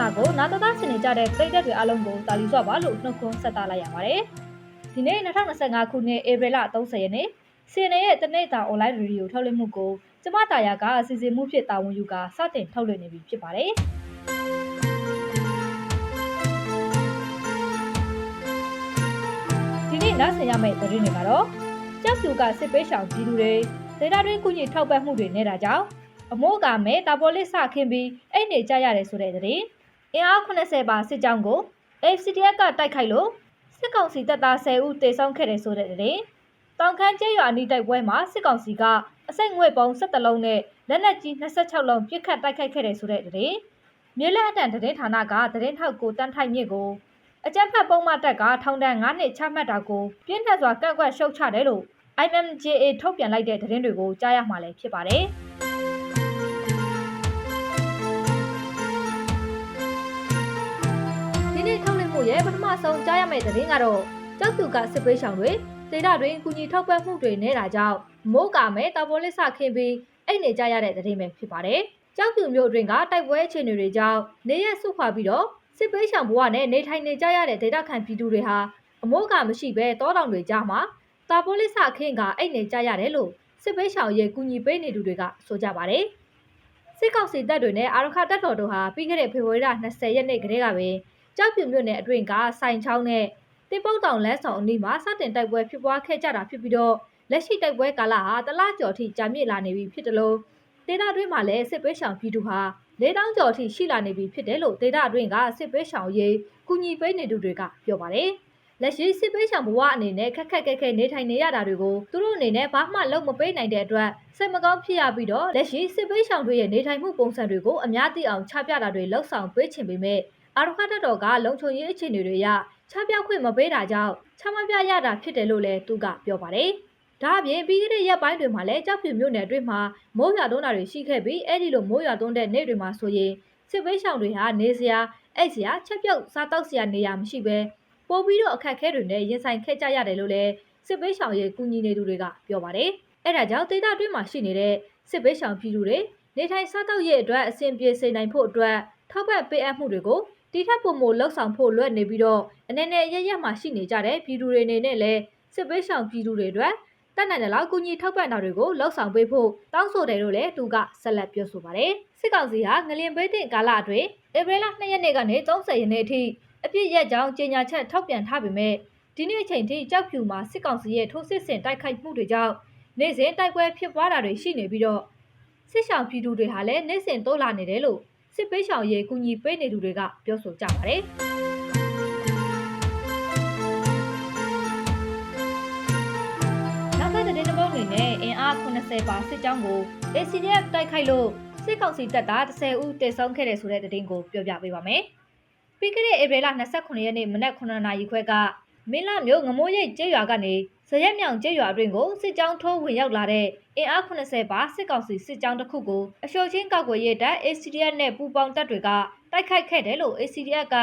နာကိုနာတသားဆင်နေကြတဲ့ပြည်သက်တွေအလုံးကိုတာလီစွာပါလို့နှုတ်ခွန်းဆက်တာလိုက်ရပါတယ်။ဒီနေ့2025ခုနှစ်ဧပြီလ30ရက်နေ့စီနေရဲ့တနေ့တာအွန်လိုင်းရေဒီယိုထုတ်လွှင့်မှုကိုကျမတာယာကအစီအစဉ်မှုဖြစ်တာဝန်ယူကာစတင်ထုတ်လွှင့်နေပြီဖြစ်ပါတယ်။ဒီနေ့နားဆင်ရမယ့်သတင်းတွေကတော့ကြောက်ဖြူကစစ်ပေးရှောင်ပြည်သူတွေဒေတာတွင်းကုညီထောက်ပံ့မှုတွေနေတာကြောင့်အမိုးကမဲတာပေါ်လစ်စခင်းပြီးအိတ်နေကြရတယ်ဆိုတဲ့သတင်း အင်အား80ပါစစ်ကြောင်းကို FCDF ကတိုက်ခိုက်လို့စစ်ကောင်စီတပ်သား10ဦးတေဆုံးခဲ့တယ်ဆိုတဲ့သတင်းတောင်ခမ်းကျဲရွာအနီးတိုက်ပွဲမှာစစ်ကောင်စီကအစိတ်ငွေပုံ17လုံးနဲ့လက်နက်ကြီး26လုံးပစ်ခတ်တိုက်ခိုက်ခဲ့တယ်ဆိုတဲ့သတင်းမြေလက်အတန်သတင်းဌာနကသတင်းထောက်ကိုတန်းထိုက်မြင့်ကိုအကြမ်းဖက်ပုံမှန်တက်ကထောင်ဒဏ်9နှစ်ချမှတ်တာကိုပြင်းထန်စွာကန့်ကွက်ရှုတ်ချတယ်လို့ IMJA ထုတ်ပြန်လိုက်တဲ့သတင်းတွေကိုကြားရမှာလည်းဖြစ်ပါတယ်။ ပထမဆုံးကြားရမယ့်သတင်းကတော့ကြောက်သူကစစ်ပေးဆောင်တွေဒေတာတွင်ကုညီထောက်ပံ့မှုတွေနေတာကြောင့်မိုးကာမဲတာပေါ်လစ်ဆခင်းပြီးအိတ်နေကြရတဲ့သတင်းပဲဖြစ်ပါတယ်။ကြောက်သူမျိုးအတွင်းကတိုက်ပွဲအခြေအနေတွေကြောင့်နေရဆုခွာပြီးတော့စစ်ပေးဆောင်ဘဝနဲ့နေထိုင်နေကြရတဲ့ဒေတာခံပြည်သူတွေဟာအမိုးကမရှိဘဲတောတောင်တွေကြားမှာတာပိုလစ်ဆခင်းကအိတ်နေကြရတယ်လို့စစ်ပေးရှောင်ရဲ့ကူညီပေးနေသူတွေကဆိုကြပါတယ်။စစ်ကောင်စီတပ်တွေနဲ့အာရခတပ်တော်တို့ဟာပြီးခဲ့တဲ့ဖေဖော်ဝါရီလ20ရက်နေ့ကတည်းကပဲ ကြောက်ပြူမြို့နယ်အတွင်းကစိုင်ချောင်းနဲ့တိပုတ်တောင်လမ်းဆောင်အနီးမှာစတင်တိုက်ပွဲဖြစ်ပွားခဲ့ကြတာဖြစ်ပြီးတော့လက်ရှိတိုက်ပွဲကာလဟာတလကျော်ထိကြာမြင့်လာနေပြီဖြစ်တယ်လို့ဒေတာတွင်းမှာလည်းစစ်ပေးရှောင်ပြည်သူဟာ၄တောင်းကျော်ထိရှိလာနေပြီဖြစ်တယ်လို့ဒေတာတွင်းကစစ်ပေးရှောင်ရေးကူညီပေးနေသူတွေကပြောပါတယ်။လက်ရှိစစ်ပေးဆောင်ဘဝအနေနဲ့ခက်ခက်ခဲခဲနေထိုင်နေရတာတွေကိုသူတို့အနေနဲ့ဘာမှလုပ်မပေးနိုင်တဲ့အတွက်စိတ်မကောင်းဖြစ်ရပြီးတော့လက်ရှိစစ်ပေးဆောင်တွေရဲ့နေထိုင်မှုပုံစံတွေကိုအများသိအောင်ချပြတာတွေလှုပ်ဆောင်ပေးချင်ပေမဲ့ အာရခတ်တော်ကလုံခြုံရေးအခြေအနေတွေရချပြခွင့်မပေးတာကြောင့်ချမပြရတာဖြစ်တယ်လို့လည်းသူကပြောပါတယ်။ဒါအပြင်ပြီးခဲ့တဲ့ရက်ပိုင်းတွေမှာလည်းကြောက်ဖြူမြို့နယ်အတွင်းမှာမိုးရွာသွန်းတာတွေရှိခဲ့ပြီးအဲ့ဒီလိုမိုးရွာသွန်းတဲ့နေ့တွေမှာဆိုရင်စစ်ပေးဆောင်တွေဟာနေစရာအိတ်စရာချက်ပြုတ်စားတောက်စရာနေရာမရှိဘဲပို့ပြီးတော့အခက်အခဲတွေနဲ့ရင်ဆိုင်ခဲ့ကြရတယ်လို့လည်းစစ်ပေးရှောင်ရဲ့ကူညီနေသူတွေကပြောပါတယ်။အဲဒါကြောင့်ဒေသတွင်းမှာရှိနေတဲ့စစ်ပေးရှောင်ပြည်သူတွေနေထိုင်စားသောက်ရေးအတွက်အဆင်ပြေစေနိုင်ဖို့အတွက်ထောက်ပံ့ပေးအပ်မှုတွေကို တီထက်ပုံမလှုပ်ဆောင်ဖို့လွတ်နေပြီးတော့အနေနဲ့ရရမှရှိနေကြတဲ့ပြည်သူတွေအနေနဲ့လည်းစစ်ပေးရှောင်ပြည်သူတွေအတွက်တက်နိုင်တဲ့လောက်ကူညီထောက်ပံ့တာတွေကိုလှုပ်ဆောင်ပေးဖို့တောင်းဆိုတယ်လို့လည်းသူကဆက်လက်ပြောဆိုပါတယ်။စစ်ကောင်စီဟာငလင်ပေးတဲ့ကာလအတွင်းဧပြီလ2ရက်နေ့ကနေ30ရက်နေ့အထိအပြစ်ရက်ကြောင်းကြေညာချက်ထုတ်ပြန်ထားပေမဲ့ဒီနေ့အချိန်ထိကြောက်ဖြူမှာစစ်ကောင်စီရဲ့ထိုးစစ်ဆင်တိုက်ခိုက်မှုတွေကြောင့်နေ့စဉ်တိုက်ပွဲဖြစ်ပွားတာတွေရှိနေပြီးတော့စစ်ဆောင်ပြည်သူတွေဟာလည်းနေ့စဉ်တိုးလာနေတယ်လို့ စစ်ပေးဆောင်ရေးကူညီပေးနေသူတွေကပြောဆိုကြပါတယ်နောက်ထပ်တဲ့တစ်ပုတ်အနေနဲ့အင်အား80ပါစစ်ကြောင်းကို ACDF တိုက်ခိုက်လို့စစ်ကောင်စီတပ်သား10ဦးတေဆုံးခဲ့တယ်ဆိုတဲ့သတင်းကိုပြောပြပေးပါမယ်။ပြီးခဲ့တဲ့ဧပြီလ29ရက်နေ့မနက်9နာရီခွဲက မင်းလာမြို့ငမိုးရိပ်ကျေးရွာကနေဇရက်မြောင်ကျေးရွာအတွင်းကိုစစ်ကြောင်းထိုးဝင်ရောက်လာတဲ့အင်အား80ပါစစ်ကောင်စီစစ်ကြောင်းတစ်ခုကိုအရှိုချင်းကောက်ွယ်ရေးတပ် ACDF နဲ့ပူးပေါင်းတပ်တွေကတိုက်ခိုက်ခဲ့တယ်လို့ ACDF က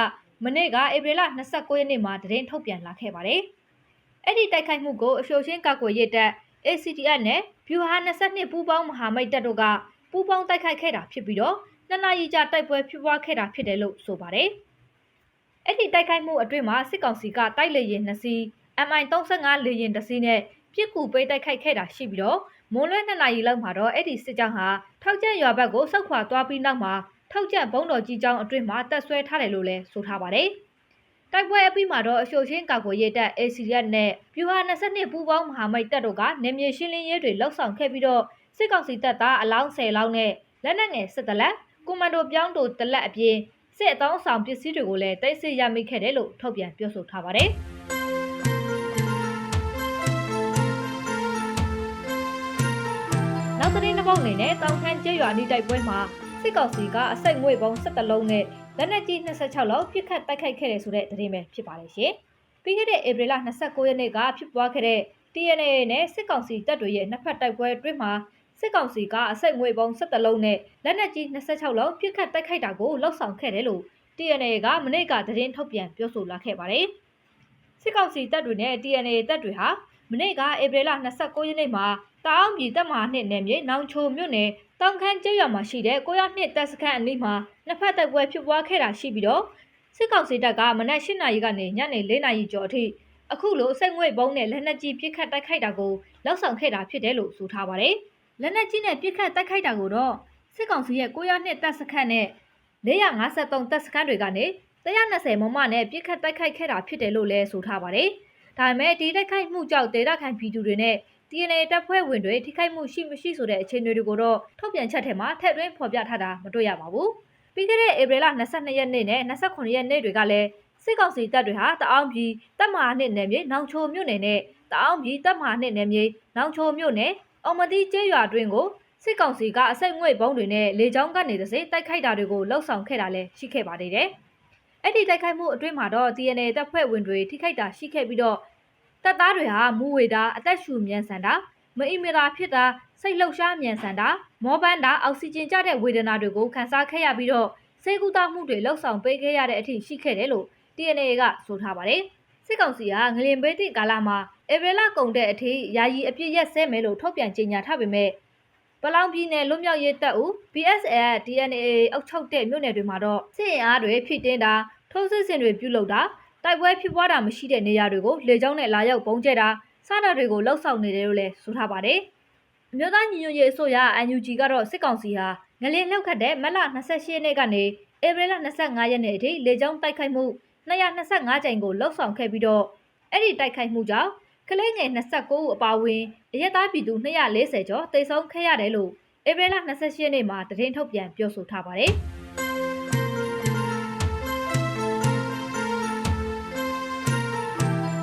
မနေ့ကဧပြီလ29ရက်နေ့မှာသတင်းထုတ်ပြန်လာခဲ့ပါတယ်။အဲ့ဒီတိုက်ခိုက်မှုကိုအရှိုချင်းကောက်ွယ်ရေးတပ် ACDF နဲ့ View 22ပူးပေါင်းမဟာမိတ်တပ်တို့ကပူးပေါင်းတိုက်ခိုက်ခဲ့တာဖြစ်ပြီးတော့နှစ်နာရီကြာတိုက်ပွဲဖြစ်ပွားခဲ့တာဖြစ်တယ်လို့ဆိုပါတယ်။ အဲ့ဒီတိုက်ခိုက်မှုအတွင်းမှာစစ်ကောင်စီကတိုက်လေရင်2စီး MI35 လေရင်တစ်စီးနဲ့ပြစ်ကူပေးတိုက်ခိုက်ခဲ့တာရှိပြီးတော့မွန်းလွဲ2နာရီလောက်မှာတော့အဲ့ဒီစစ်ကြောင်းဟာထောက်ကျက်ရွာဘက်ကိုဆုတ်ခွာသွားပြီးနောက်မှာထောက်ကျက်ဘုံတော်ကြီးကျောင်းအတွင်းမှာတက်ဆွဲထားတယ်လို့လည်းဆိုထားပါတယ်။တိုက်ပွဲအပြီးမှာတော့အရှိုချင်းကာကွယ်ရေးတပ် ACR နဲ့ပြူဟာ22ပူးပေါင်းမဟာမိတ်တပ်တို့ကနေမြေရှင်းလင်းရေးတွေလှုပ်ဆောင်ခဲ့ပြီးတော့စစ်ကောင်စီတပ်သားအလောင်း10လောင်းနဲ့လက်နက်ငယ်စစ်တလက်ကွန်မန်ဒိုပြောင်းတို့တလက်အပြင် စစ်အသောင်းဆောင်ပစ္စည်းတွေကိုလည်းတိတ်ဆိတ်ရမိခဲ့တယ်လို့ထုတ်ပြန်ပြောဆိုထားပါတယ်။နောက်သတင်းတစ်ပုဒ်အနေနဲ့တောင်ခမ်းကျေးရွာနီးတိုက်ပွဲမှာစစ်ကောင်စီကအစိတ်ငွေပုံ17လုံးနဲ့လက်နက်ကြီး26လုံးပြစ်ခတ်တိုက်ခိုက်ခဲ့တယ်ဆိုတဲ့သတင်းပဲဖြစ်ပါတယ်ရှင်။ပြီးခဲ့တဲ့ဧပြီလ29ရက်နေ့ကဖြစ်ပွားခဲ့တဲ့ TNA နဲ့စစ်ကောင်စီတပ်တွေရဲ့နှစ်ဖက်တိုက်ပွဲအတွင်းမှာ စစ်ကောင်စီကအစိတ်ငွေပုံ17လုံးနဲ့လက်နက်ကြီး26လုံးပြစ်ခတ်တိုက်ခိုက်တာကိုလှုပ်ဆောင်ခဲ့တယ်လို့ TNA ကမနေ့ကသတင်းထုတ်ပြန်ပြောဆိုလာခဲ့ပါတယ်။စစ်ကောင်စီတပ်တွေနဲ့ TNA တပ်တွေဟာမနေ့ကဧပြီလ29ရက်နေ့မှာတာအောင်ပြည်တပ်မဟာနှစ်နယ်မြေနောင်ချိုမြို့နယ်တောင်ခမ်းကျေးရွာမှာရှိတဲ့ကိုရနှစ်တပ်စခန်းအနီးမှာနှစ်ဖက်တိုက်ပွဲဖြစ်ပွားခဲ့တာရှိပြီးတော့စစ်ကောင်စီတပ်ကမနက်၈နာရီကနေညနေ၄နာရီကျော်အထိအခုလိုစိတ်ငွေဘုံနဲ့လက်နက်ကြီးပစ်ခတ်တိုက်ခိုက်တာကိုလောက်ဆောင်ခဲ့တာဖြစ်တယ်လို့ဆိုထားပါတယ်။ လက်နက်ကြီးနဲ့ပစ်ခတ်တိုက်ခိုက်တာကိုတော့စစ်ကောင်စီရဲ့ကိုရနှစ်တပ်စခန်းနဲ့453တပ်စခန်းတွေကနေ120မမနဲ့ပစ်ခတ်တိုက်ခိုက်ခဲ့တာဖြစ်တယ်လို့လည်းဆိုထားပါတယ်။ဒါပေမဲ့ဒီတိုက်ခိုက်မှုကြောင့်ဒေသခံပြည်သူတွေနဲ့ DNA တပ်ဖွဲ့ဝင်တွေထိခိုက်မှုရှိမရှိဆိုတဲ့အခြေအနေတွေကိုတော့ထုတ်ပြန်ချက်ထဲမှာထည့်သွင်းဖော်ပြထားတာမတွေ့ရပါဘူး။ပြီးခဲ့တဲ့ဧပြီလ22ရက်နေ့နဲ့29ရက်နေ့တွေကလည်းစစ်ကောင်စီတပ်တွေဟာတအောင်ပြည်တပ်မဟာနှစ်နယ်မြေနောင်ချိုမြို့နယ်နဲ့တအောင်ပြည်တပ်မဟာနှစ်နယ်မြေနောင်ချိုမြို့နယ် အောင်မတိကျေးရွာတွင်ကိုစစ်ကောင်စီကအစိတ်ငွေ့ဘုံတွေနဲ့လေကြောင်းကနေတစေတိုက်ခိုက်တာတွေကိုလှုပ်ဆောင်ခဲ့တာလည်းရှိခဲ့ပါသေးတယ်။အဲ့ဒီတိုက်ခိုက်မှုအတွင်းမှာတော့ DNA တပ်ဖွဲ့ဝင်တွေထိခိုက်တာရှိခဲ့ပြီးတော့တပ်သားတွေဟာမူဝေတာအသက်ရှူမြန်ဆန်တာမအီမီရာဖြစ်တာစိတ်လှုပ်ရှားမြန်ဆန်တာမောပန်းတာအောက်ဆီဂျင်ကျတဲ့ဝေဒနာတွေကိုခံစားခဲ့ရပြီးတော့စေကူတာမှုတွေလှုပ်ဆောင်ပေးခဲ့ရတဲ့အထိရှိခဲ့တယ်လို့ DNA ကဆိုထားပါတယ်။ စစ်ကောင်စီကငလင်ဘေးတိကာလမှာဧပြီလကုန်တဲ့အထိယာယီအပြစ်ရက်စဲမယ်လို့ထုတ်ပြန်ကြေညာထားပေမဲ့ပလောင်ပြည်နယ်လွတ်မြောက်ရေးတပ်ဦး BSL DNA အောက်ချုပ်တဲ့မြို့နယ်တွေမှာတော့စစ်အင်အားတွေဖြည့်တင်းတာထိုးစစ်ဆင်တွေပြုလုပ်တာတိုက်ပွဲဖြစ်ပွားတာမရှိတဲ့နေရာတွေကိုလေကြောင်းနဲ့လာရောက်ပုံကျဲတာစတာတွေကိုလှုပ်ဆောင်နေတယ်လို့လည်းဆိုထားပါတယ်။အမျိုးသားညီညွတ်ရေးအစိုးရ NUG ကတော့စစ်ကောင်စီဟာငလင်လှုပ်ခတ်တဲ့မက်လ28ရက်နေ့ကနေဧပြီလ25ရက်နေ့အထိလေကြောင်းတိုက်ခိုက်မှု 225ကြိမ်ကိုလှုပ်ဆောင်ခဲ့ပြီးတော့အဲ့ဒီတိုက်ခိုက်မှုကြောင့်ကလေးငယ်29ဦးအပါအဝင်အရက်သားပြည်သူ240ကျော်တိတ်ဆုံးခဲ့ရတယ်လို့ဧပြီလ28ရက်နေ့မှာသတင်းထုတ်ပြန်ပြောဆိုထားပါတယ်။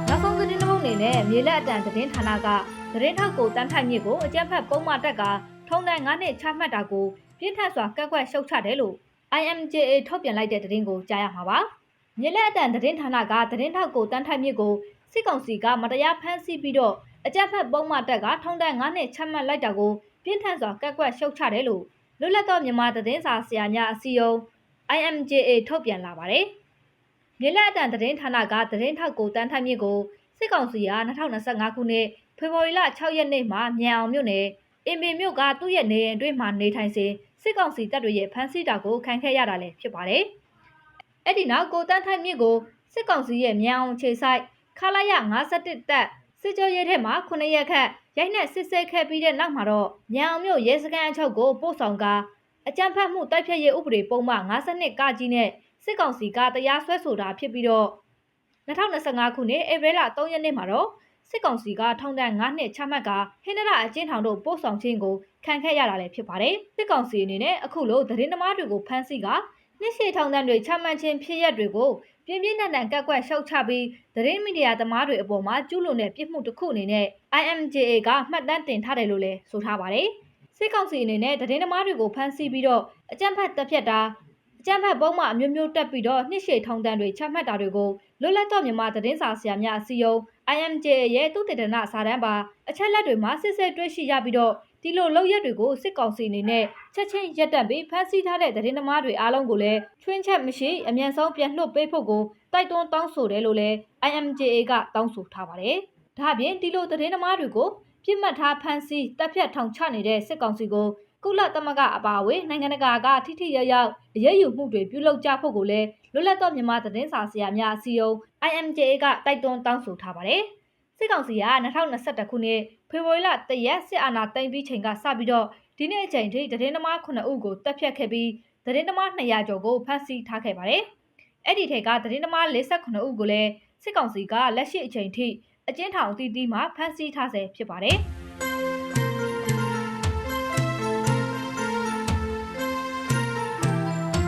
နောက်ဆုံးသတင်းတစ်ပုဒ်အနေနဲ့မြေလက်အတန်သတင်းဌာနကသတင်းထောက်ကိုတန်းထိုက်မြစ်ကိုအကြမ်းဖက်ပုံမှန်တက်ကထုံတန်9နှစ်ချမှတ်တာကိုပြင်းထန်စွာကန့်ကွက်ရှုတ်ချတယ်လို့ IMJA ထုတ်ပြန်လိုက်တဲ့သတင်းကိုကြားရမှာပါ။ မြေလက်အတန်သတင်းဌာနကသတင်းထောက်ကိုတန်းထိုက်မြစ်ကိုစစ်ကောင်စီကမတရားဖမ်းဆီးပြီးတော့အကြမ်းဖက်ပုံမှန်တက်ကထုံတန်9နှစ်ချမှတ်လိုက်တာကိုပြင်းထန်စွာကန့်ကွက်ရှုတ်ချတယ်လို့လွတ်လပ်သောမြန်မာသတင်းစာဆရာများအစည်းအရုံး IMJA ထုတ်ပြန်လာပါတယ်။မြေလက်အတန်သတင်းဌာနကသတင်းထောက်ကိုတန်းထိုက်မြစ်ကိုစစ်ကောင်စီက2025ခုနှစ်ဖေဖော်ဝါရီလ6ရက်နေ့မှာမြန်အောင်မြို့နယ်အင်ပင်မြို့ကသူ့ရဲ့နေအိမ်အတွင်းမှာနေထိုင်စဉ်စစ်ကောင်စီတပ်တွေရဲ့ဖမ်းဆီးတာကိုခံခဲ့ရတာလည်းဖြစ်ပါတယ်။ အဲ့ဒီနောက်ကိုတန်းထိုက်မြစ်ကိုစစ်ကောင်စီရဲ့မြန်အောင်ခြေဆိုင်ခလာရ51တပ်စစ်ကြောရဲထဲမှာ9ရက်ခန့်ရိုက်နှက်စစ်ဆေးခဲ့ပြီးတဲ့နောက်မှာတော့မြန်အောင်မြို့ရဲစခန်းအချုပ်ကိုပို့ဆောင်ကအကြမ်းဖက်မှုတိုက်ဖျက်ရေးဥပဒေပုံမှန်52ကကြီးနဲ့စစ်ကောင်စီကတရားစွဲဆိုတာဖြစ်ပြီးတော့2025ခုနှစ်ဧပြီလ3ရက်နေ့မှာတော့စစ်ကောင်စီကထောင်ဒဏ်9နှစ်ချမှတ်ကဟင်းနရအကျဉ်းထောင်တို့ပို့ဆောင်ခြင်းကိုခံခဲ့ရတာလည်းဖြစ်ပါတယ်။စစ်ကောင်စီအနေနဲ့အခုလိုသတင်းသမားတွေကိုဖမ်းဆီးက နှစ်ရှည်ထောင်ဒဏ်တွေချမှတ်ခြင်းဖြစ်ရပ်တွေကိုပြင်းပြင်းထန်ထန်ကက်ကွက်ရှုတ်ချပြီးသတင်းမီဒီယာသမားတွေအပေါ်မှာကျူးလွန်တဲ့ပြစ်မှုတစ်ခုအနေနဲ့ IMJA ကမှတ်တမ်းတင်ထားတယ်လို့လည်းဆိုထားပါတယ်။စစ်ကောင်စီအနေနဲ့သတင်းသမားတွေကိုဖမ်းဆီးပြီးတော့အကြမ်းဖက်တပ်ဖြတ်တာအကြမ်းဖက်ပုံမှအမျိုးမျိုးတက်ပြီးတော့နှစ်ရှည်ထောင်ဒဏ်တွေချမှတ်တာတွေကိုလွတ်လပ်သောမြန်မာသတင်းစာဆရာများအစည်းအရုံး IMJA ရဲ့သုတေသနစာတမ်းပါအချက်လက်တွေမှာစစ်စစ်တွေ့ရှိရပြီးတော့ ဒီလိုလောက်ရက်တွေကိုစစ်ကောင်စီအနေနဲ့ချက်ချင်းရက်တက်ပြီးဖမ်းဆီးထားတဲ့သတင်းသမားတွေအားလုံးကိုလည်းချွင်းချက်မရှိအမြန်ဆုံးပြန်လွှတ်ပေးဖို့ကိုတိုက်တွန်းတောင်းဆိုတယ်လို့လည်း IMJA ကတောင်းဆိုထားပါတယ်။ဒါ့အပြင်ဒီလိုသတင်းသမားတွေကိုပြစ်မှတ်ထားဖမ်းဆီးတပ်ဖြတ်ထောင်ချနေတဲ့စစ်ကောင်စီကိုကုလသမဂ္ဂအပါအဝင်နိုင်ငံတကာကထိထိရရောက်အရေးယူမှုတွေပြုလုပ်ကြဖို့ကိုလည်းလွတ်လပ်သောမြန်မာသတင်းစာဆရာများအစည်းအရုံး IMJA ကတိုက်တွန်းတောင်းဆိုထားပါတယ်။ စစ်ကောင်စီက2021ခုနှစ်ဖေဖော်ဝါရီလတရက်စစ်အာဏာသိမ်းပြီးချိန်ကစပြီးတော့ဒီနေ့အချိန်ထိသတင်းသမား9ဦးကိုတပ်ဖြတ်ခဲ့ပြီးသတင်းသမား200ကျော်ကိုဖမ်းဆီးထားခဲ့ပါတယ်။အဲ့ဒီထဲကသတင်းသမား48ဦးကိုလည်းစစ်ကောင်စီကလက်ရှိအချိန်ထိအကျဉ်းထောင်အသီးသီးမှာဖမ်းဆီးထားဆဲဖြစ်ပါတယ်။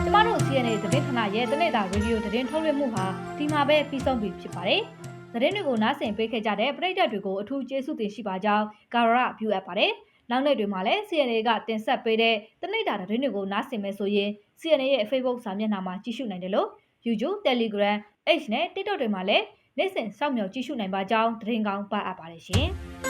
ကျမတို့ CNA သတင်းဌာနရဲ့တနေ့တာရေဒီယိုသတင်းထုတ်လွှင့်မှုဟာဒီမှာပဲပြီးဆုံးပြီဖြစ်ပါတယ်။ သတင်းတွေကိုနားဆင်ပေးခဲ့ကြတဲ့ပရိသတ်တွေကိုအထူးကျေးဇူးတင်ရှိပါကြောင်းကာရရပြုအပ်ပါတယ်။နောက်နေ့တွေမှာလည်း CNA ကတင်ဆက်ပေးတဲ့တနေ့တာသတင်းတွေကိုနားဆင်မယ်ဆိုရင် CNA ရဲ့ Facebook စာမျက်နှာမှာကြည့်ရှုနိုင်တယ်လို့ YouTube, Telegram, X နဲ့ TikTok တွေမှာလည်းနေ့စဉ်စောင့်မျှော်ကြည့်ရှုနိုင်ပါကြောင်းသတင်းကောင်းပါအပ်ပါတယ်ရှင်။